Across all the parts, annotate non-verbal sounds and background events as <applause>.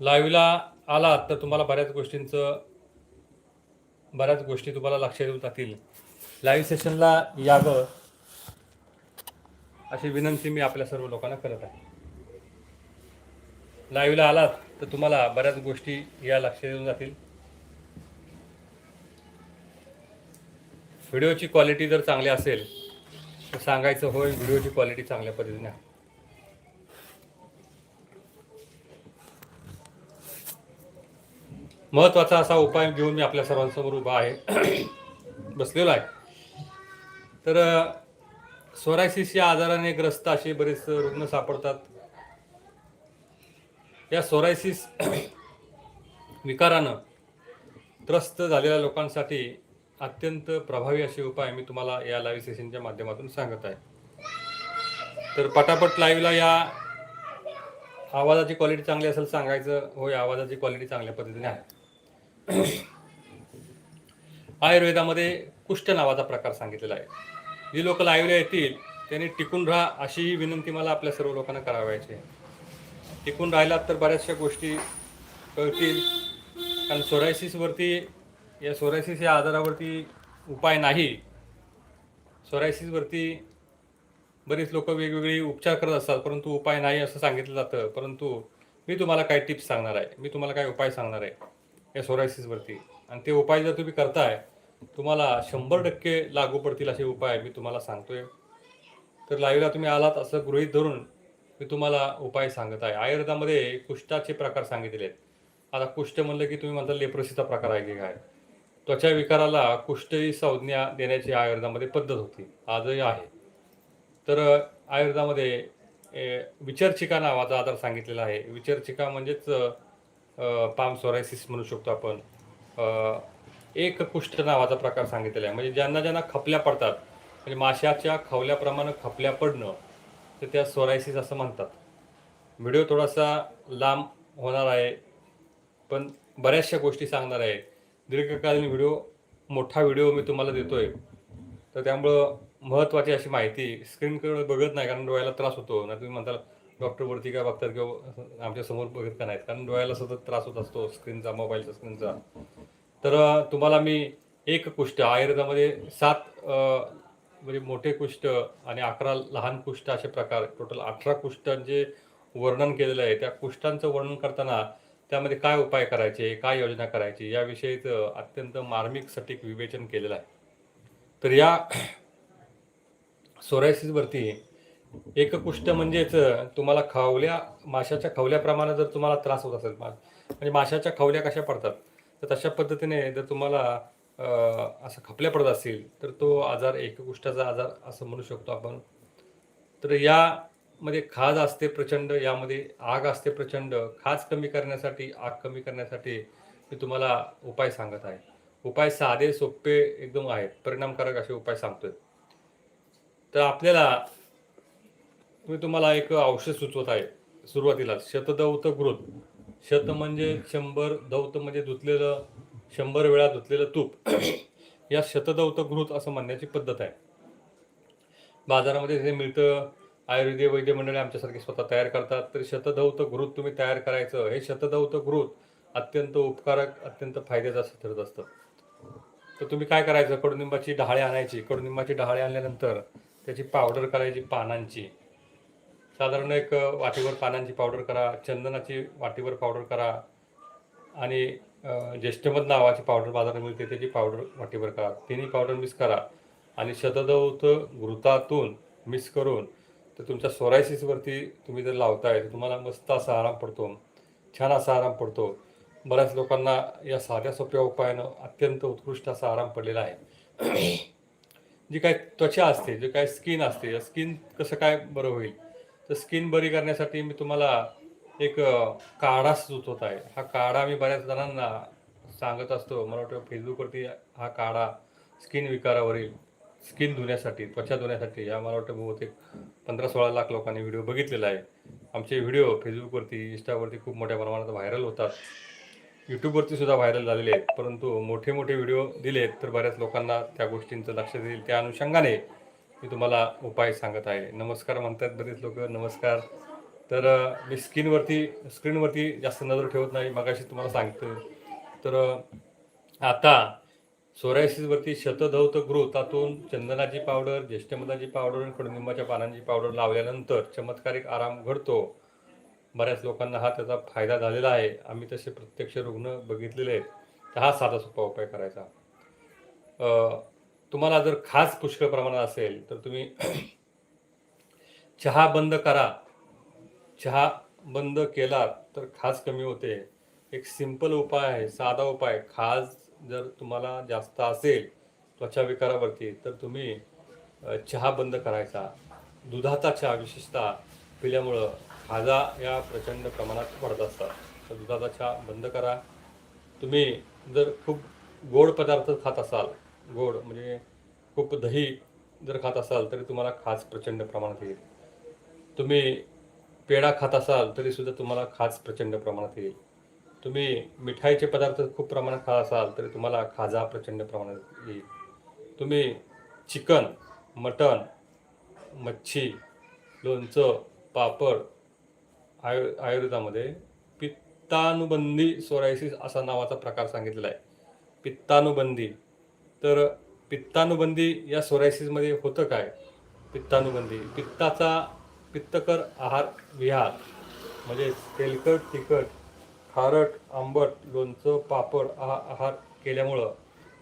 लाईव्हला आलात तर तुम्हाला बऱ्याच गोष्टींचं बऱ्याच गोष्टी तुम्हाला लक्षात येऊन जातील. लाईव्ह सेशनला यावं अशी विनंती मी आपल्या सर्व लोकांना करत आहे. लाईव्हला आलात तर तुम्हाला बऱ्याच गोष्टी या लक्षात येऊन जातील. व्हिडिओची क्वालिटी जर चांगली असेल तर सांगायचं होय व्हिडिओची क्वालिटी चांगल्या पद्धतीने महत्त्वाचा महत्त्वाचा असा उपाय घेऊन मी आपल्या सर्वांसमोर उभा आहे. <clears throat> बसलेलो आहे. तर सोरायसिस या आजाराने ग्रस्त असे बरेच रुग्ण सापडतात. या सोरायसिस <clears throat> विकारानं त्रस्त झालेल्या लोकांसाठी अत्यंत प्रभावी असे उपाय मी तुम्हाला या लाईव्ह सेशनच्या माध्यमातून सांगत आहे. तर पटापट लाईव्हला या आवाजाची क्वालिटी चांगली असेल सांगायचं होय आवाजाची क्वालिटी चांगल्या पद्धतीने आहे. <clears throat> आयुर्वेदामध्ये कुष्ठ नावाचा प्रकार सांगितलेला आहे. जी लोक लाईव्हला येतील त्यांनी टिकून राहा अशी ही विनंती मला आपल्या सर्व लोकांना करावायची आहे. टिकून राहिलात तर बऱ्याचशा गोष्टी कळतील. कारण सोरायसिसवरती या सोरायसिस या आजारावरती उपाय नाही. सोरायसिसवरती बरीच लोक वेगवेगळी उपचार करत असतात परंतु उपाय नाही असं सांगितलं जातं. परंतु मी तुम्हाला काही टिप्स सांगणार आहे. मी तुम्हाला काही उपाय सांगणार आहे. या सोरायसिसवरती आणि ते उपाय जर तुम्ही करताय तुम्हाला शंभर टक्के लागू पडतील असे उपाय मी तुम्हाला सांगतोय. तर लाईव्हला तुम्ही आलात असं गृहीत धरून मी तुम्हाला उपाय सांगत आहे. आयुर्वेदामध्ये कुष्ठाचे प्रकार सांगितले आहेत. आता कुष्ठ म्हणलं की तुम्ही म्हणता लेप्रोसीचा प्रकार आहे की काय? त्वचा विकाराला कुष्ठ ही संज्ञा देण्याची आयुर्वेदामध्ये पद्धत होती. आजही आहे. तर आयुर्वेदामध्ये ए, नावाचा आधार सांगितलेला आहे. विचर्चिका म्हणजेच पाम सोरायसिस म्हणू शकतो आपण. एक कुष्ठ नावाचा प्रकार सांगितलेला आहे. म्हणजे ज्यांना ज्यांना खपल्या पडतात म्हणजे माशाच्या खवल्याप्रमाणे खपल्या पडणं तर त्या सोरायसिस असं म्हणतात. व्हिडिओ थोडासा लांब होणार आहे पण बऱ्याचशा गोष्टी सांगणार आहे. दीर्घकालीन व्हिडिओ मोठा व्हिडिओ मी तुम्हाला देतोय. तर त्यामुळं महत्त्वाची अशी माहिती स्क्रीनकडे बघत नाही कारण डोळ्याला त्रास होतो. ना तुम्ही म्हणताल डॉक्टरवरती काय बघतात किंवा आमच्यासमोर बघत का नाहीत? कारण डोळ्याला सतत त्रास होत असतो स्क्रीनचा मोबाईलचा स्क्रीनचा. तर तुम्हाला मी एक कुष्ठ आयुर्वेदामध्ये सात म्हणजे मोठे कुष्ठ आणि अकरा लहान कुष्ठ असे प्रकार टोटल अठरा कुष्ठांचे वर्णन केलेलं आहे. त्या कुष्ठांचं वर्णन करताना त्यामध्ये काय उपाय करायचे काय योजना करायची याविषयीचं अत्यंत मार्मिक सटीक विवेचन केलेलं आहे. तर या सोरायसिसवरती एक कुष्ट म्हणजेच तुम्हाला खावल्या माशाच्या खवल्याप्रमाणे जर तुम्हाला त्रास होत असेल म्हणजे माशाच्या खवल्या कशा पडतात तर तशा पद्धतीने जर तुम्हाला असं खपल्या पडत असतील तर तो आजार एककुष्ठाचा आजार असं म्हणू शकतो आपण. तर यामध्ये खाज असते प्रचंड यामध्ये आग असते प्रचंड खाज कमी करण्यासाठी आग कमी करण्यासाठी मी तुम्हाला उपाय सांगत आहे. उपाय साधे सोपे एकदम आहेत परिणामकारक असे उपाय सांगतोय. तर आपल्याला मी तुम्हाला एक औषध सुचवत आहे सुरुवातीला. शतदौत घृत शत म्हणजे शंभर दौत म्हणजे धुतलेलं शंभर वेळा धुतलेलं तूप. या शतदौत घृत असं म्हणण्याची पद्धत आहे. बाजारामध्ये जे मिळतं आयुर्वेदीय वैद्य मंडळी आमच्यासारखे स्वतः तयार करतात तर शतदौत घृत तुम्ही तयार करायचं. हे शतदौत घृत अत्यंत उपकारक अत्यंत फायद्याचं असं ठरत असतं. तर तुम्ही काय करायचं? कडुनिंबाची डहाळे आणायची. कडुनिंबाची डहाळे आणल्यानंतर त्याची पावडर करायची पानांची. साधारण एक वाटीवर पानांची पावडर करा चंदनाची वाटीवर पावडर करा आणि ज्येष्ठमध नावाची पावडर बाजारात मिळते त्याची पावडर वाटीवर करा. तिन्ही पावडर मिक्स करा आणि शतदौत घृतातून मिक्स करून तर तुमच्या सोरायसिसवरती तुम्ही जर लावताय तर तुम्हाला मस्त असा आराम पडतो. छान असा आराम पडतो. बऱ्याच लोकांना या साध्या सोप्या उपायानं अत्यंत उत्कृष्ट असा आराम पडलेला आहे. जी काय त्वचा असते जे काय स्किन असते या स्किन कसं काय बरं होईल? तर स्किन बरी करण्यासाठी मी तुम्हाला एक काढा सुचवत आहे. हा काढा मी बऱ्याच जणांना सांगत असतो. मला वाटतं फेसबुकवरती हा काढा स्किन विकारावरील स्किन धुण्यासाठी त्वचा धुण्यासाठी. या मला वाटतं बहुतेक पंधरा सोळा लाख लोकांनी व्हिडिओ बघितलेला आहे. आमचे व्हिडिओ फेसबुकवरती इंस्टावरती खूप मोठ्या प्रमाणात व्हायरल होतात. यूट्यूबवरती सुद्धा व्हायरल झालेले आहेत. परंतु मोठे मोठे व्हिडिओ दिलेत तर बऱ्याच लोकांना त्या गोष्टींचं लक्ष देईल. त्या अनुषंगाने मी तुम्हाला उपाय सांगत आहे. नमस्कार म्हणतात बरेच लोक नमस्कार. तर मी स्किनवरती स्क्रीनवरती जास्त नजर ठेवत नाही मगाशी तुम्हाला सांगतो तर आता सोरायसिसवरती शतधौत गृह तातून चंदनाची पावडर ज्येष्ठमधाची पावडर आणि कडुनिंबाच्या पानांची पावडर लावल्यानंतर चमत्कारिक आराम घडतो. बऱ्याच लोकांना हा त्याचा फायदा झालेला आहे. आम्ही तसे प्रत्यक्ष रुग्ण बघितलेले आहेत. तर हा साधा सोपा उपाय करायचा. तुम्हाला जर खास पुष्कळ प्रमाणात असेल तर तुम्ही चहा बंद करा. चहा बंद केला तर खास कमी होते. एक सिंपल उपाय आहे साधा उपाय. खास जर तुम्हाला जास्त असेल त्वचा विकारावरती तर तुम्ही चहा बंद करायचा. दुधाचा चहा विशेषतः पिल्यामुळं खाजा या प्रचंड प्रमाणात वाढत असतात. तर दुधाचा चहा बंद करा. तुम्ही जर खूप गोड पदार्थ खात असाल गोड म्हणजे खूप दही जर खात असाल तरी तुम्हाला खास प्रचंड प्रमाणात येईल. तुम्ही पेढा खात असाल तरीसुद्धा तुम्हाला खास प्रचंड प्रमाणात येईल. तुम्ही मिठाईचे पदार्थ खूप प्रमाणात खात असाल तरी तुम्हाला खाजा प्रचंड प्रमाणात येईल. तुम्ही चिकन मटण मच्छी लोणचं पापड आयु आयुर्वेदामध्ये पित्तानुबंधी सोरायसिस असा नावाचा प्रकार सांगितलेला आहे. पित्तानुबंधी तर पित्तानुबंधी या सोरायसिसमध्ये होतं काय? पित्तानुबंधी. पित्ताचा पित्तकर आहार विहार म्हणजे तेलकट तिखट खारट आंबट लोणचं पापड हा आहार केल्यामुळं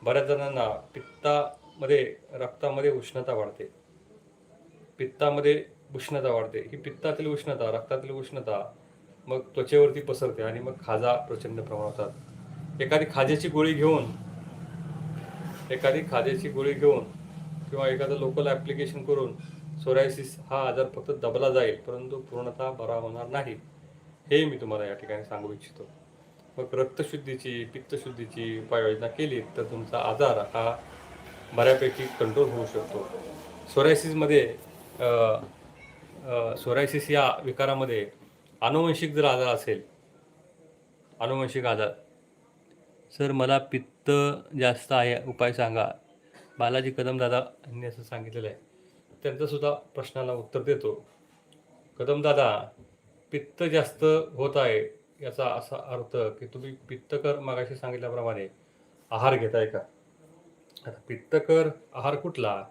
बऱ्याच जणांना पित्तामध्ये रक्तामध्ये उष्णता वाढते. पित्तामध्ये उष्णता वाढते. ही पित्तातील उष्णता रक्तातील उष्णता मग त्वचेवरती पसरते आणि मग खाजा प्रचंड प्रमाणात होतात. एखादी खाजेची गोळी घेऊन एखादी खाजेची गोळी घेऊन किंवा एखादं लोकल ॲप्लिकेशन करून सोरायसिस हा आजार फक्त दबला जाईल परंतु पूर्णतः बरा होणार नाही. हे मी तुम्हाला या ठिकाणी सांगू इच्छितो. मग रक्तशुद्धीची पित्तशुद्धीची उपाययोजना केली तर तुमचा आजार हा बऱ्यापैकी कंट्रोल होऊ शकतो. सोरायसिसमध्ये सोरायसिस या विकारामध्ये अनुवंशिक जर आजार असेल अनुवंशिक आजार सर मला पित्त जास्त आहे उपाय सांगा. बालाजी कदम दादा यांनी असं सांगितलेलं आहे. त्यांचासुद्धा प्रश्नाला उत्तर देतो. कदम दादा पित्त जास्त होत आहे याचा असा अर्थ की तुम्ही पित्तकर मागाशी सांगितल्याप्रमाणे आहार घेताय का? आता पित्तकर आहार कुठला?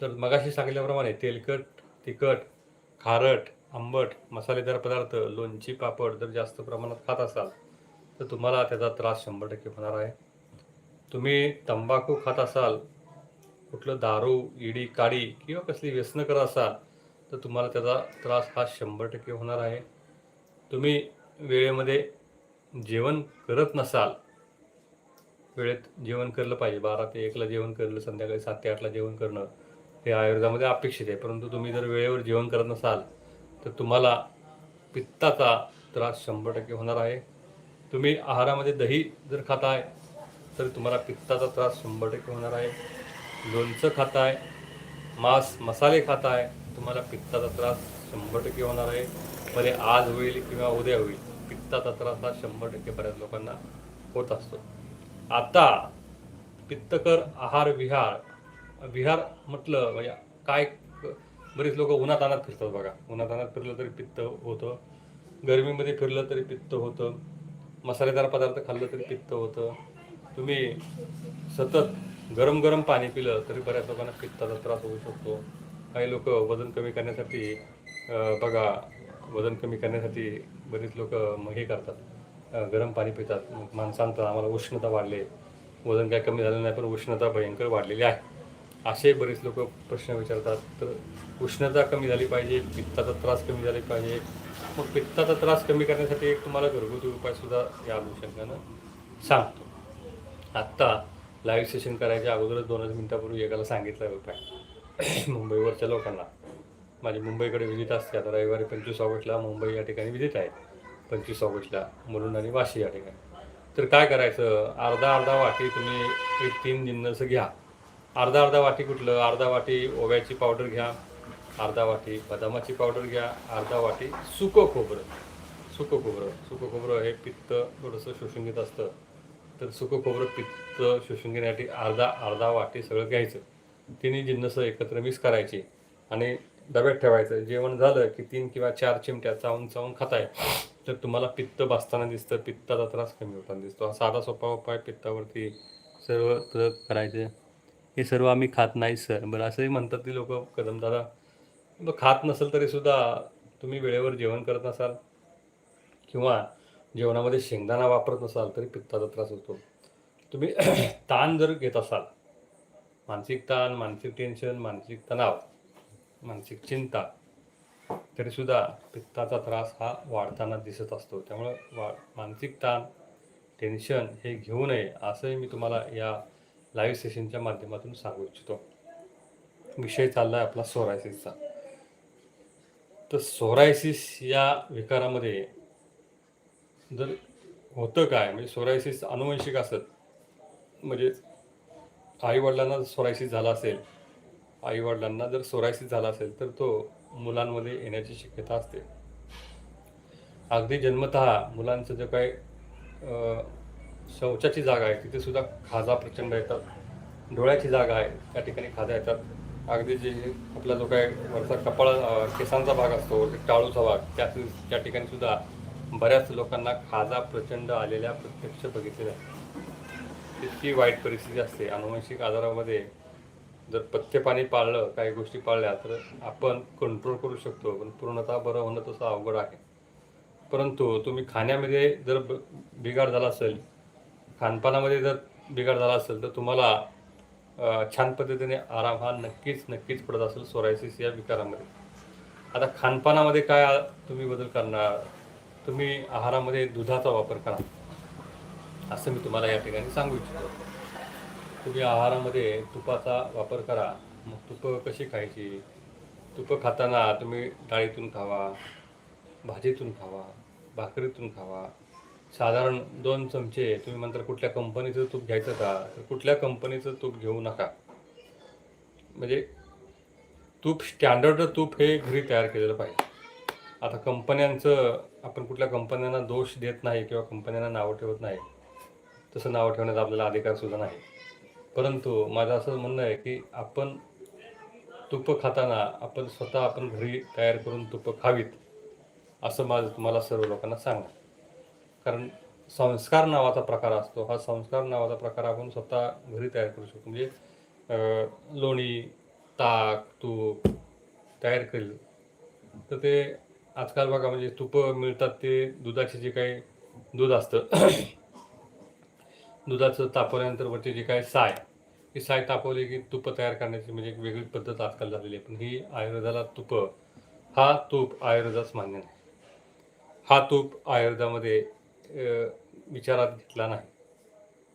तर मगाशी सांगितल्याप्रमाणे तेलकट तिखट खारट आंबट मसालेदार पदार्थ लोणची पापड जर जास्त प्रमाणात खात असाल तर तुम्हाला त्याचा त्रास शंभर टक्के होणार आहे. तुम्ही तंबाखू खात असाल कुठलं दारू इडी काडी किंवा कसली व्यसनं करत असाल तर तुम्हाला त्याचा त्रास हा शंभर टक्के होणार आहे. तुम्ही वेळेमध्ये जेवण करत नसाल वेळेत जेवण केलं पाहिजे. बारा ते एकला जेवण करलं संध्याकाळी सात ते आठला जेवण करणं हे आयुर्वेदामध्ये अपेक्षित आहे. परंतु तुम्ही जर वेळेवर जेवण करत नसाल तर तुम्हाला पित्ताचा त्रास शंभर टक्के होणार आहे. तुम्ही आहारामध्ये दही जर खाताय तर तुम्हाला पित्ताचा त्रास शंभर टक्के होणार आहे. लोणचं खाताय मांस मसाले खाताय तुम्हाला पित्ताचा त्रास शंभर टक्के होणार आहे. भले आज होईल किंवा उद्या होईल पित्ताचा त्रास हा शंभर टक्के बऱ्याच लोकांना होत असतो. आता पित्तकर आहार विहार विहार म्हटलं म्हणजे काय बरेच लोक उन्हात अनात फिरतात बघा. उन्हात अनात फिरलं तरी पित्त होतं. गरमीमध्ये फिरलं तरी पित्त होतं. मसालेदार पदार्थ खाल्लं तरी पित्त होतं. तुम्ही सतत गरम गरम पाणी पिलं तरी बऱ्याच लोकांना पित्ताचा त्रास होऊ शकतो. काही लोक वजन कमी करण्यासाठी बघा वजन कमी करण्यासाठी बरेच लोक हे करतात. गरम पाणी पितात. माणसांचा आम्हाला उष्णता वाढले वजन काय कमी झालं नाही पण उष्णता भयंकर वाढलेली आहे. असे बरेच लोक प्रश्न विचारतात. तर उष्णता कमी झाली पाहिजे पित्ताचा त्रास कमी झाला पाहिजे. मग पित्ताचा त्रास कमी करण्यासाठी एक तुम्हाला घरगुती उपायसुद्धा या अनुषंगानं सांगतो. आत्ता लाईव्ह सेशन करायच्या अगोदरच दोनच मिनिटापूर्वी एकाला सांगितला आहे उपाय. <clears throat> मुंबईवरच्या लोकांना. माझी मुंबईकडे विजिट असते. आता रविवारी पंचवीस ऑगस्टला मुंबई या ठिकाणी विजिट आहे. पंचवीस ऑगस्टला मुलुंड आणि वाशी या ठिकाणी. तर काय करायचं? अर्धा अर्धा वाटी तुम्ही एक तीन जिन्नस घ्या. अर्धा अर्धा वाटी कुठलं? अर्धा वाटी ओव्याची पावडर घ्या. अर्धा वाटी बदामाची पावडर घ्या अर्धा वाटी सुकं खोबरं. सुकं खोबरं. सुकं खोबरं हे पित्त थोडंसं शोषून घेत असतं. तर सुकं खोबरं पित्त शोषून घेण्यासाठी अर्धा अर्धा वाटी सगळं घ्यायचं. तिन्ही जिन्नसं एकत्र मिक्स करायची आणि डब्यात ठेवायचं. जेवण झालं की तीन किंवा चार चिमट्या चावून चावून खाताय. तर तुम्हाला पित्त बसताना दिसतं पित्ताचा त्रास कमी होताना दिसतो. हा साधा सोपा उपाय पित्तावरती सर्व प्रयोग करायचे. हे सर्व आम्ही खात नाही सर. बरं असंही म्हणतात ती लोक कदमदादा. मग खात नसेल तरी सुद्धा तुम्ही वेळेवर जेवण करत नसाल किंवा जेवणामध्ये शेंगदाणा वापरत नसाल तरी पित्ताचा त्रास होतो तुम्ही <clears throat> ताण जर घेत असाल मानसिक ताण मानसिक टेन्शन मानसिक तणाव मानसिक चिंता तरीसुद्धा पित्ताचा त्रास हा वाढताना दिसत असतो. त्यामुळं वा मानसिक ताण टेन्शन हे घेऊ नये असंही मी तुम्हाला या लाईव्ह सेशनच्या माध्यमातून सांगू इच्छितो. विषय चालला आहे आपला सोरायसिसचा तर सोरायसिस या विकारामध्ये जर होतं काय म्हणजे सोरायसिस अनुवंशिक असत म्हणजे आईवडिलांना सोरायसिस झाला असेल आईवडिलांना जर सोरायसिस झाला असेल तर तो मुलांमध्ये येण्याची शक्यता असते. अगदी जन्मतः मुलांचं जे काही शौचाची जागा आहे तिथे सुद्धा खाजा प्रचंड येतात. डोळ्याची जागा आहे त्या ठिकाणी खाजा येतात. अगदी जे आपला जो काय वरचा कपाळ केसांचा भाग असतो टाळूचा भाग त्या त्या ठिकाणी सुद्धा बऱ्याच लोकांना खाजा प्रचंड आलेल्या प्रत्यक्ष बघितलेल्या इतकी वाईट परिस्थिती असते. अनुवंशिक आजारामध्ये जर पथ्यपाणी पाळलं काही गोष्टी पाळल्या तर आपण कंट्रोल करू शकतो पण पूर्णतः बरं होणं तसं अवघड आहे. परंतु तुम्ही खाण्यामध्ये जर ब- बिघाड झाला असेल खानपानामध्ये जर बिघाड झाला असेल तर तुम्हाला छान पद्धतीने आराम हा नक्कीच नक्कीच पडत असेल सोरायसिस या विकारामध्ये. आता खानपानामध्ये काय तुम्ही बदल करणार? तुम्ही आहारामध्ये दुधाचा वापर करा असं मी तुम्हाला या ठिकाणी सांगू इच्छितो. तुम्ही आहारामध्ये तुपाचा वापर करा मग तुपं कशी खायची? तुपं खाताना तुम्ही डाळीतून खावा भाजीतून खावा भाकरीतून खावा साधारण दोन चमचे तुम्ही म्हणता कुठल्या कंपनीचं तूप घ्यायचं का? तर कुठल्या कंपनीचं तूप घेऊ नका. म्हणजे तूप स्टँडर्ड तूप हे घरी तयार केलेलं पाहिजे. आता कंपन्यांचं आपण कुठल्या कंपन्यांना दोष देत नाही किंवा कंपन्यांना नावं ठेवत नाही तसं नावं ठेवण्याचा आपल्याला अधिकारसुद्धा नाही. परंतु माझं असं म्हणणं आहे की आपण तुपं खाताना आपण स्वतः आपण घरी तयार करून तुपं खावीत असं माझं तुम्हाला सर्व लोकांना सांगा कारण संस्कार नावाचा प्रकार असतो. हा संस्कार नावाचा प्रकार आपण स्वतः घरी तयार करू शकतो. म्हणजे लोणी ताक तूप तयार केलं. तर ते आजकाल बघा म्हणजे तुपं मिळतात ते दुधाचे जे काही दूध असतं. दुधाचं तापवल्यानंतर वरची जी काय साय ही साय तापवली की तुपं तयार करण्याची म्हणजे एक वेगळी पद्धत आजकाल झालेली आहे. पण ही आयुर्वेदाला तुपं हा तूप आयुर्वेदाच मान्य नाही. हा तूप आयुर्वेदामध्ये विचारात घेतला नाही.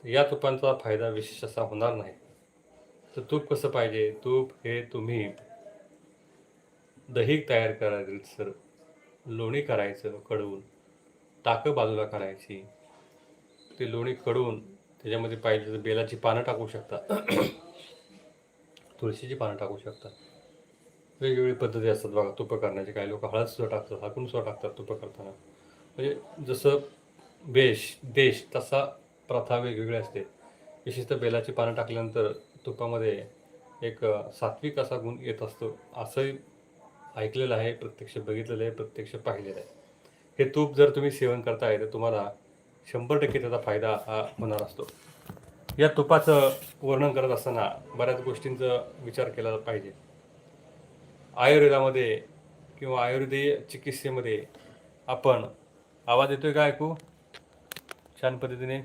तर या तुपांचा फायदा विशेष असा होणार नाही. तर तूप कसं पाहिजे? तूप हे तुम्ही दही तयार करायचं सर. लोणी करायचं कडवून. टाकं बाजूला करायची. ते लोणी कडवून त्याच्यामध्ये पाहिजे तर बेलाची पानं टाकू शकता. तुळशीची पानं टाकू शकता. वेगवेगळी पद्धती असतात बघा. तुपं करण्याचे. काही लोक हळद सुद्धा टाकतात हाकूनसुद्धा टाकतात तुपं करताना. म्हणजे जसं बेश देश तसा प्रथा वेगवेगळी असते. विशेषतः बेलाची पानं टाकल्यानंतर तुपामध्ये एक सात्विक असा गुण येत असतो. असंही ऐकलेलं आहे प्रत्यक्ष बघितलेलं आहे प्रत्यक्ष पाहिलेलं आहे. हे तूप जर तुम्ही सेवन करताय तर तुम्हाला शंभर टक्के त्याचा फायदा हा होणार असतो. या तुपाचं वर्णन करत असताना बऱ्याच गोष्टींचा विचार केला पाहिजे. आयुर्वेदामध्ये किंवा आयुर्वेदीय चिकित्सेमध्ये आपण आवाज येतोय का ऐकू? छान पद्धतीने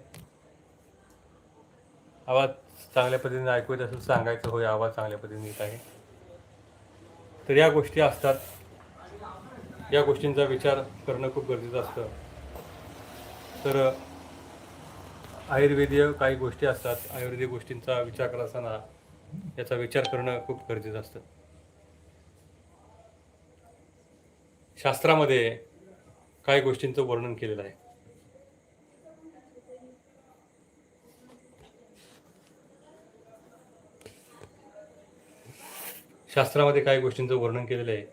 आवाज चांगल्या पद्धतीने ऐकू येत असेल सांगायचं होय आवाज चांगल्या पद्धतीने येत आहे. तर या गोष्टी असतात. या गोष्टींचा विचार करणं खूप गरजेचं असतं. तर आयुर्वेदीय काही गोष्टी असतात. आयुर्वेदिक गोष्टींचा विचार करत असताना याचा विचार करणं खूप गरजेचं असतं. शास्त्रामध्ये काही गोष्टींचं वर्णन केलेलं आहे. शास्त्रामध्ये काही गोष्टींचं वर्णन केलेलं आहे.